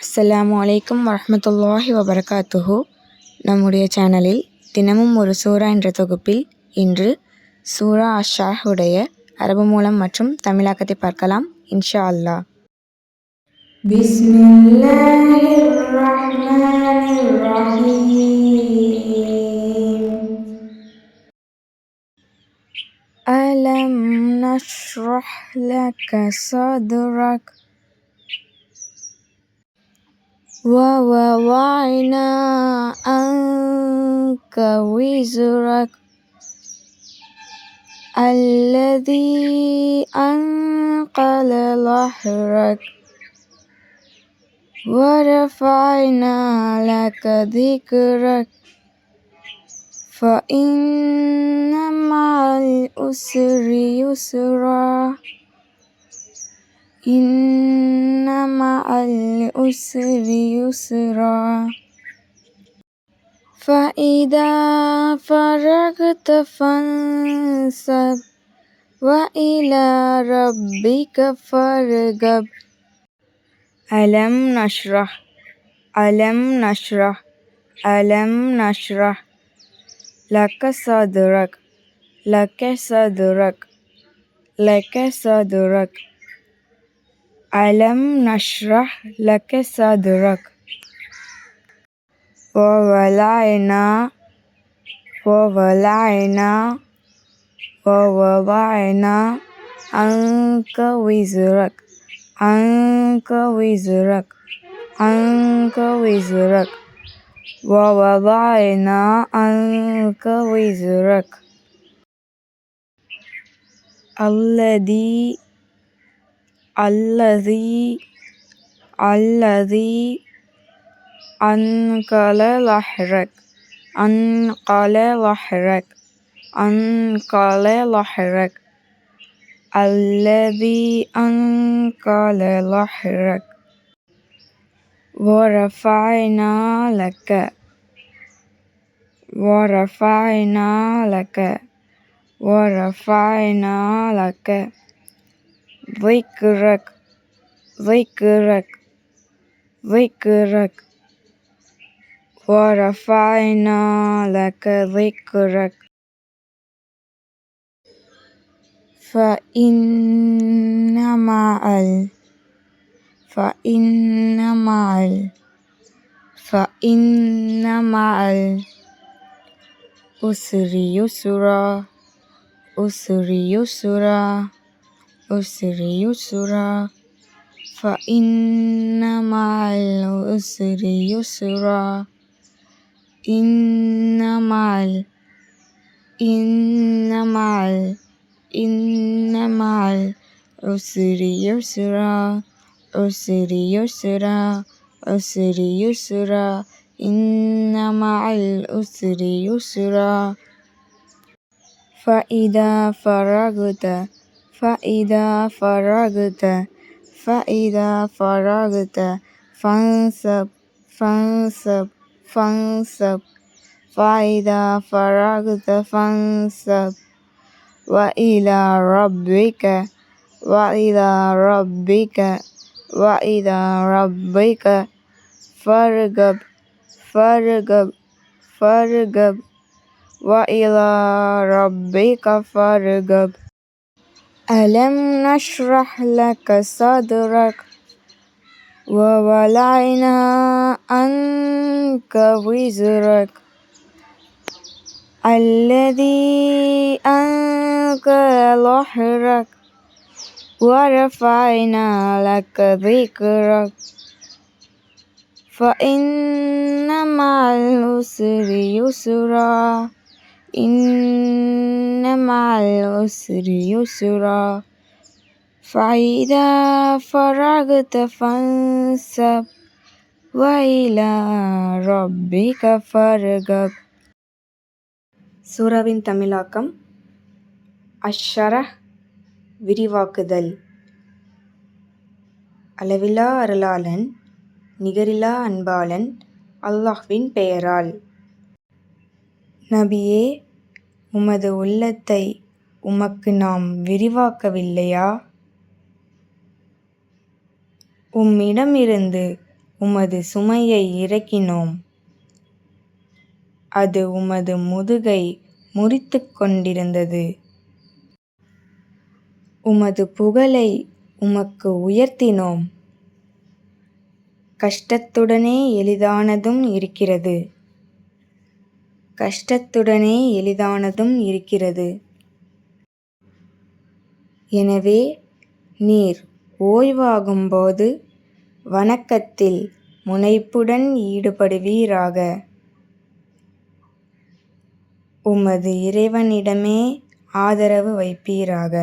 அஸ்லாம் வலைக்கம் வரமத்துல்லாஹி வபரகாத்துஹு. நம்முடைய சேனலில் தினமும் ஒரு சூரா என்ற தொகுப்பில் இன்று சூரா அஷாஹுடைய அரபு மூலம் மற்றும் தமிழாக்கத்தை பார்க்கலாம் இன்ஷா அல்லாஹ் பிஸ்மில்லாஹிர் ரஹ்மானிர் ரஹீம் அலம் ووضعنا عنك وزرك الذي أنقل ظهرك ورفعنا لك ذكرك فإن مع العسر يسرا إن مع العسر يسرا. فإذا فرغت فانصب وإلى ربك فارغب. ألم نشرح؟ ألم نشرح؟ ألم نشرح؟ لك صدرك. لك صدرك. لك صدرك. ألم نشرح لك صدرك؟ ووضعنا ووضعنا ووضعنا عنك وزرك. عنك وزرك. عنك وزرك. ووضعنا عنك وزرك. الذي الذي الذي أنقل ظهرك أنقل ظهرك أنقل ظهرك الذي أنقل ظهرك ورفعنا لك. ورفعنا لك. ورفعنا لك. ذكرك ذكرك ذكرك ورفعنا لك ذكرك فإن مع ال فإن مع ال فإن مع العسر يسرا عسر يسرا عسر يسرا فإن مع العسر يسرا. إن مع ال إن مع ال إن مع العسر يسرا. عسر يسرا عسر يسرا. إن مع العسر يسرا. فإذا فرغت فإذا فرغت فإذا فرغت فانصب فانصب فانصب فإذا فرغت فانصب وإلى ربك وإلى ربك وإلى ربك فارغب فارغب فارغب وإلى ربك فارغب. ألم نشرح لك صدرك ووضعنا عنك وزرك الذي أنقل ظهرك ورفعنا لك ذكرك فإن مع العسر يسرا إن مع العسر يسرا فإذا فرغت فانصب وإلى ربك فارغب சூராவின் தமிழாக்கம் அஷ்ஷரஹ் விரிவாக்குதல் அளவிலா அருளாளன் நிகரிலா அன்பாளன் அல்லாஹ்வின் பெயரால் நபியே உமது உள்ளத்தை உமக்கு நாம் விரிவாக்கவில்லையா? உம்மிடமிருந்து உமது சுமையை இறக்கினோம். அது உமது முதுகை முறித்து கொண்டிருந்தது. உமது புகழை உமக்கு உயர்த்தினோம். கஷ்டத்துடனே எளிதானதும் இருக்கிறது. கஷ்டத்துடனே எளிதானதும் இருக்கிறது. எனவே நீர் ஓய்வாகும்போது வணக்கத்தில் முனைப்புடன் ஈடுபடுவீராக. உமது இறைவனிடமே ஆதரவு வைப்பீராக.